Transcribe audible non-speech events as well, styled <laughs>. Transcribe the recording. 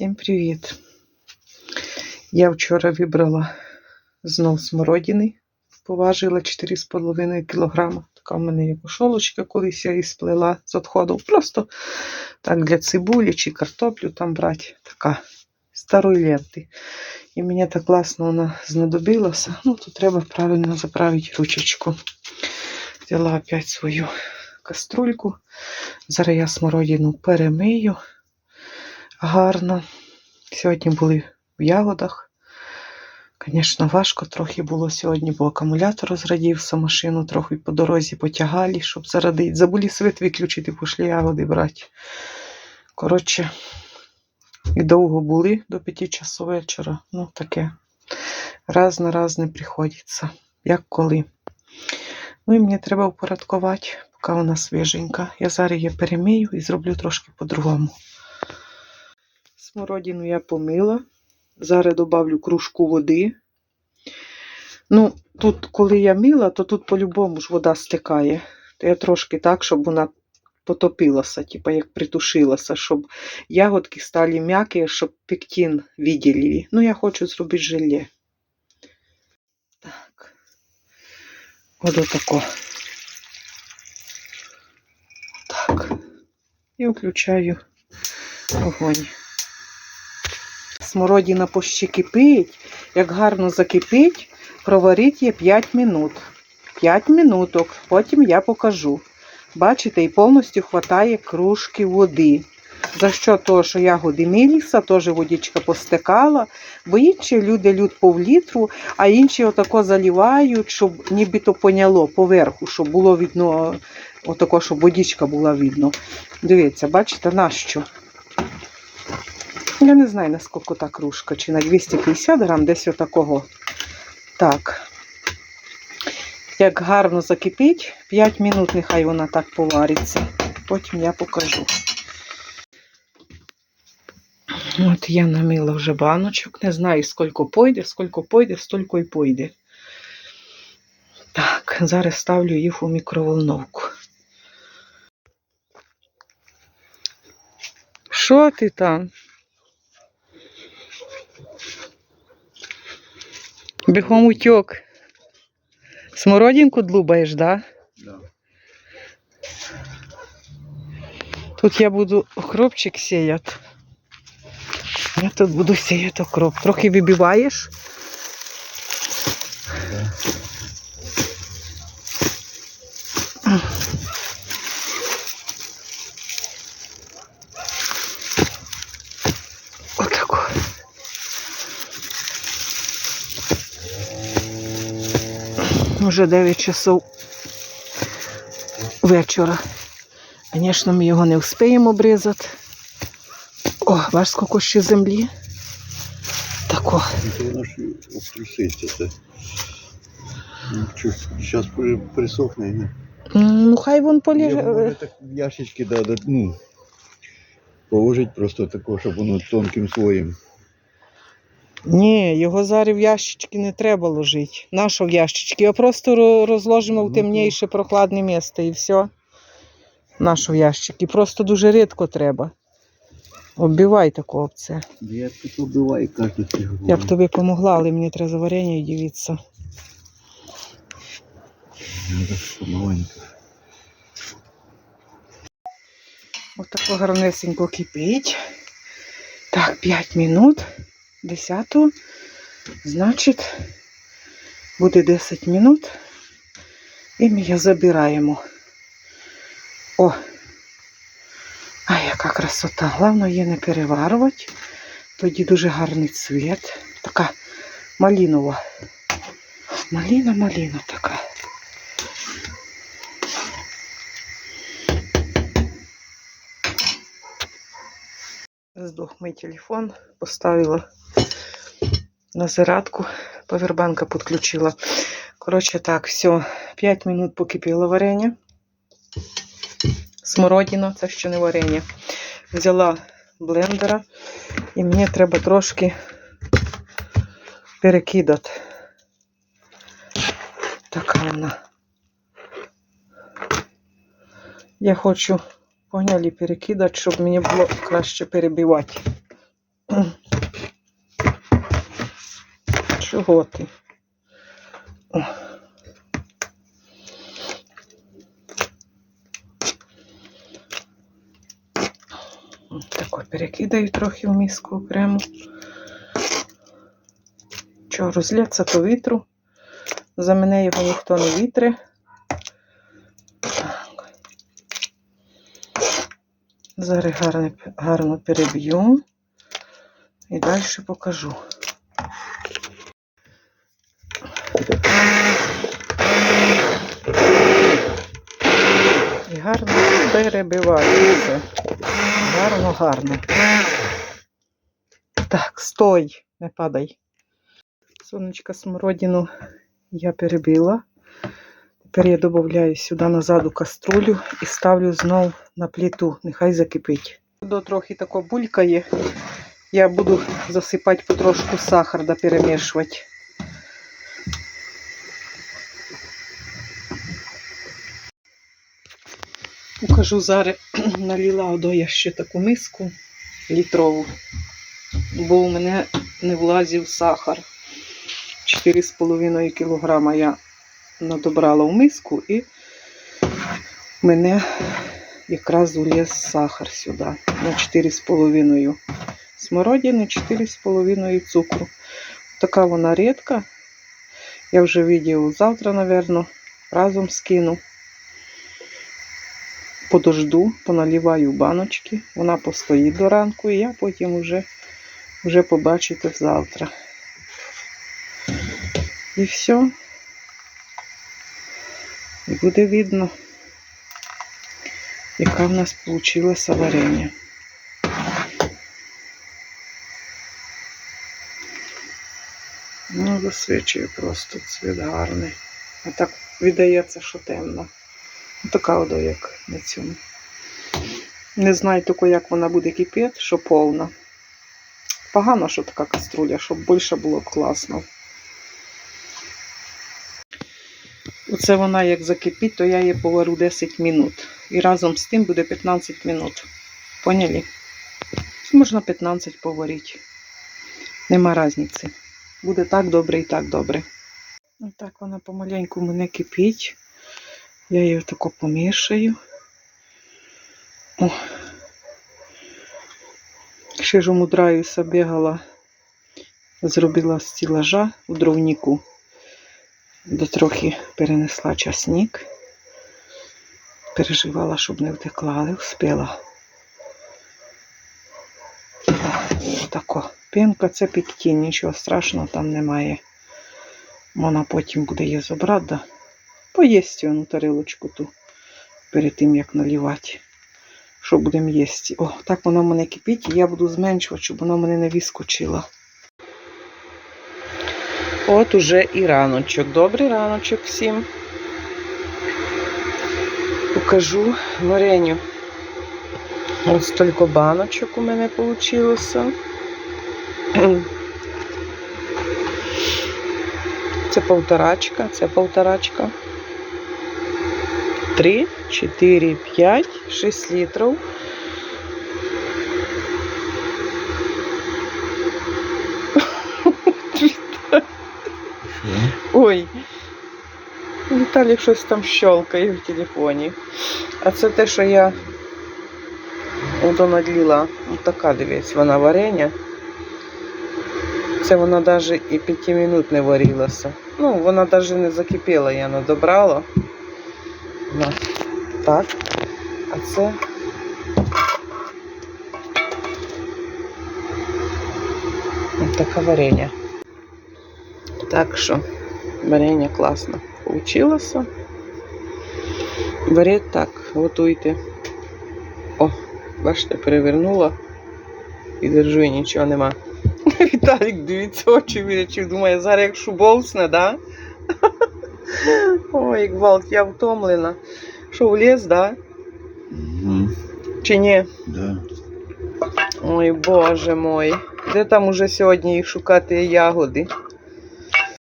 Всім привіт! Я вчора вибрала знов смородини, поважила 4,5 кг. Така в мене є кошолочка, колись я її сплела з відходу. Просто так для цибулі чи картоплю там брати. Така старої ленти. І мені так класно вона знадобилася. Ну, тут треба правильно заправити ручечку. Взяла опять свою каструльку. Зараз я смородину перемию гарно. Сьогодні були в ягодах. Звісно, важко трохи було сьогодні, бо акумулятор розрадівся, машину трохи по дорозі потягали, щоб зарадити. Забули світ виключити, пішли ягоди брати. Коротше, і довго були до 5 часу вечора. Ну, таке. Раз на раз не приходиться. Як коли. Ну і мені треба упорядкувати, поки вона свіженька. Я зараз її перемію і зроблю трошки по-другому. Смородину я помила. Зараз добавлю кружку води. Ну, тут, коли я мила, то тут по-любому ж вода стикає. Я трошки так, щоб вона потопилася, типа як притушилася, щоб ягодки стали м'які, щоб пектин виділили. Ну, я хочу зробити желе. Так. От отако. Так. І включаю огонь. Смородина пощі кипить. Як гарно закипить, проваріть її 5 минут. 5 минуток, потім я покажу. Бачите, і повністю хватає кружки води. За що того, що ягоди міліса, теж водичка постекала, бо інші люди лють пов літру, а інші отако заливають, щоб нібито поняло поверху, щоб було видно, отако, щоб водичка була видно. Дивіться, бачите, нащо? Я не знаю, наскільки та кружка, чи на 250 грам, десь отакого. Так. Як гарно закипить, 5 минут нехай вона так повариться. Потім я покажу. От я намила вже баночок. Не знаю, скільки пойде, скільки пойде, стільки й пойде. Так, зараз ставлю їх у мікроволновку. Що ти там? Бігом утек. Смородинку длубаєш, да? Да. Тут я буду окропчик сіяти. Я тут буду сіяти окроп. Трохи вибиваєш. Уже 9 часов вечора. Звісно, ми його не встигнемо обрізати. О, бачиш, скільки ще землі. Тако. Зараз присохне. не- Ну, хай вон поліже. да, да, ну, положить просто тако, щоб воно тонким слоєм. Ні, його зараз в ящички не треба ложити. Нащо в ящички? Його просто розложимо в Ну, темніше, прохладне місце і все. Нащо в ящики? Просто дуже рідко треба. Оббивай такого б. Я тут кожну фігуру. Я б тобі помогла, але мені треба за варення дивитися. Ось тако гарнесенько кипить. Так, 5 минут. 10. Значить, буде 10 минут. І ми її забираємо. О! А яка красота. Головне її не переварувати. Тоді дуже гарний цвіт. Така малінова. Маліна, маліна така. Здох мій телефон, поставила на зарядку, повербанка підключила. Коротше, так, все, 5 минут покипіло варення. Смородина, це ще не варення. Взяла блендера і мені треба трошки перекидати. Така вона. Я хочу, поняли, перекидати, щоб мені було краще перебивати. Чого. Тако перекидаю трохи в миску окремо. Що, розляться то вітру. За мене його ніхто не вітре. Так. Зараз гарно, гарно переб'ю і далі покажу. І гарно перебиваю все. Гарно, гарно. Так, стой, не падай. Сонечка смородину я перебила. Тепер я додаю сюди назад у каструлю і ставлю знов на плиту. Нехай закипить. До трохи тако булькає. Я буду засипати потрошку сахар да перемішувати. Покажу зараз <clears throat> наліла одо я ще таку миску літрову, бо у мене не влазив сахар. 4,5 кг я надобрала в миску і мене якраз уліз сахар сюди на 4,5 смородини, 4,5 цукру. Така вона рідка. Я вже відео завтра, напевно, разом скину. Подожду, поналіваю баночки, вона постоїть до ранку, і я потім вже, вже побачите завтра. І все. І буде видно, яка в нас вийшла варення. Ну, засвічує просто цвіт гарний. А так віддається, що темно. Така вода, як на цьому. Не знаю тільки, як вона буде кипіти, що повна. Погано, що така каструля, щоб більше було класно. Оце вона як закипить, то я її повару 10 минут. І разом з тим буде 15 минут. Поняли? Можна 15 поварити. Нема різниці. Буде так добре і так добре. Отак вона помаленьку мене кипить. Я її тако помішаю. О. Ще ж умудраюся бігала, зробила стілажа у дровніку, де трохи перенесла часник. Переживала, щоб не втекла, але вспіла. Тако. Пінка це під тінь, нічого страшного там немає. Вона потім буде її забрати. Поїсть його тарілочку ту перед тим, як налівати. Що будемо їсти. О, так воно в мене кипить, і я буду зменшувати, щоб воно в мене не вискочило. От уже і раночок. Добрий раночок всім. Покажу вареню. Ось стільки баночок у мене вийшло. Це полторачка, це полторачка. 3, 4, 5, 6 літрів. Ой. Віталік щось там щелкає в телефоні. А це те, що я ото надліла. Ось така, дивись, вона варення. Це вона навіть і 5 минут не варилася. Ну, вона навіть не закипіла, я надобрала. На. Так. А це. Ось така варення. Так що варення класно получилося. Варіть так, готуйте. О, бачите, перевернула і держу, і нічого нема. <laughs> Віталік, дивіться, очі вирячив, думає, зараз як шубовсне, да? Ой, гвалт, я втомлена. Що, в ліс, да? Угу. Чи ні? Да. Ой, боже мой. Де там уже сьогодні їх шукати ягоди?